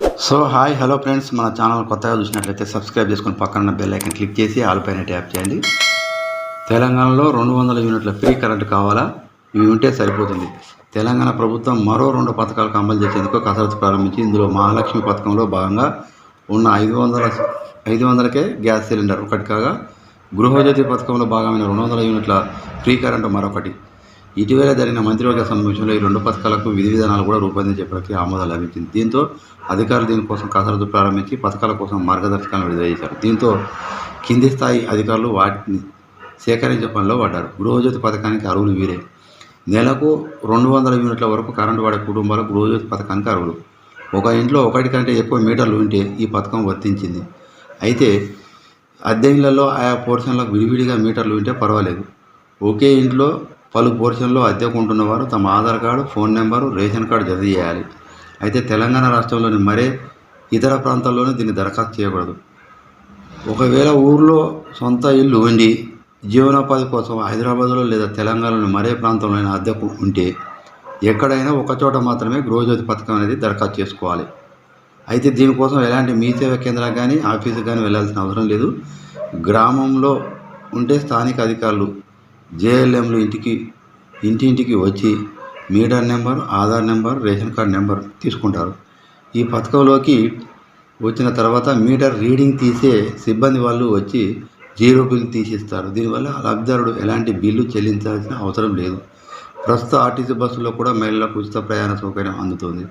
So hi hello friends మన channel కొత్తగా చూసినట్లయితే సబ్స్క్రైబ్ చేసుకుని పక్కన బెల్ ఐకన్ క్లిక్ చేసి ఆల్ పైన ట్యాప్ చేయండి. తెలంగాణలో రెండు వందల యూనిట్ల ఫ్రీ కరెంట్ కావాలా? ఇవి ఉంటే సరిపోతుంది. తెలంగాణ ప్రభుత్వం మరో రెండు పథకాలకు అమలు చేసేందుకు కసరత్తు ప్రారంభించి ఇందులో మహాలక్ష్మి పథకంలో భాగంగా ఉన్న ఐదు వందల ఐదు వందలకే గ్యాస్ సిలిండర్. ఒకటి కాగా గృహజ్యోతి పథకంలో భాగమైన రెండు వందల యూనిట్ల ఫ్రీ కరెంటు మరొకటి. ఇటీవల జరిగిన మంత్రివర్గ సమావేశంలో ఈ రెండు పథకాలకు విధి విధానాలు కూడా రూపొందించే ప్రక్రియ ఆమోదం లభించింది. దీంతో అధికారులు దీనికోసం కసరత్తు ప్రారంభించి పథకాల కోసం మార్గదర్శకాలను విడుదల చేశారు. దీంతో కింది స్థాయి అధికారులు వాటిని సేకరించే పనిలో పడ్డారు. గృహజ్యోతి పథకానికి అరువులు వీరే. నెలకు రెండు వందల యూనిట్ల వరకు కరెంటు వాడే కుటుంబాలు గృహజ్యోతి పథకానికి అరువులు ఒక ఇంట్లో ఒకటి కంటే ఎక్కువ మీటర్లు ఉంటే ఈ పథకం వర్తించింది. అయితే అద్దె ఇళ్ళలో ఆయా పోర్షన్లకు విడివిడిగా మీటర్లు ఉంటే పర్వాలేదు. ఒకే ఇంట్లో పలు పోర్షన్లో అద్దెకు ఉంటున్న వారు తమ Aadhaar card phone number ration card జత చేయాలి. అయితే తెలంగాణ రాష్ట్రంలోని మరే ఇతర ప్రాంతాల్లోనూ దీన్ని దరఖాస్తు చేయకూడదు. ఒకవేళ ఊర్లో సొంత ఇల్లు ఉండి జీవనోపాధి కోసం హైదరాబాద్లో లేదా తెలంగాణలోని మరే ప్రాంతంలో అద్దెకు ఉంటే ఎక్కడైనా ఒక చోట మాత్రమే గృహజ్యోతి పథకం అనేది దరఖాస్తు చేసుకోవాలి. అయితే దీనికోసం ఎలాంటి మీ సేవా కేంద్రాలకు కానీ ఆఫీసుకు కానీ వెళ్ళాల్సిన అవసరం లేదు. గ్రామంలో ఉంటే స్థానిక అధికారులు జేఎల్ఎంలు ఇంటికి ఇంటింటికి వచ్చి meter number Aadhaar number ration card number తీసుకుంటారు. ఈ పథకంలోకి వచ్చిన తర్వాత మీటర్ రీడింగ్ తీసే సిబ్బంది వాళ్ళు వచ్చి జీరో బిల్ తీసిస్తారు. దీనివల్ల లబ్ధిదారుడు ఎలాంటి బిల్లు చెల్లించాల్సిన అవసరం లేదు. ప్రస్తుత ఆర్టీసీ బస్సుల్లో కూడా మహిళలకు ఉచిత ప్రయాణ సౌకర్యం అందుతుంది.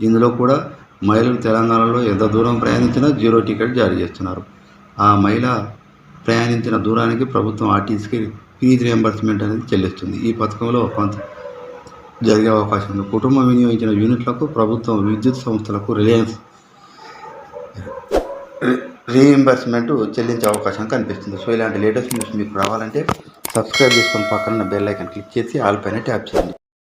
ఇందులో కూడా మహిళలు తెలంగాణలో ఎంత దూరం ప్రయాణించినా జీరో టికెట్ జారీ చేస్తున్నారు. ఆ మహిళ ప్రయాణించిన దూరానికి ప్రభుత్వం ఆర్టీసీకి ఫీజు రియంబర్స్మెంట్ అనేది చెల్లిస్తుంది. ఈ పథకంలో కొంత జరిగే అవకాశం ఉంది. కుటుంబం వినియోగించిన యూనిట్లకు ప్రభుత్వం విద్యుత్ సంస్థలకు రిలయన్స్ రీఎంబర్స్మెంట్ చెల్లించే అవకాశం కనిపిస్తుంది. సో ఇలాంటి లేటెస్ట్ న్యూస్ మీకు రావాలంటే సబ్స్క్రైబ్ చేసుకొని పక్కన బెల్ ఐకన్ క్లిక్ చేసి ఆల్ పైన ట్యాప్ చేయండి.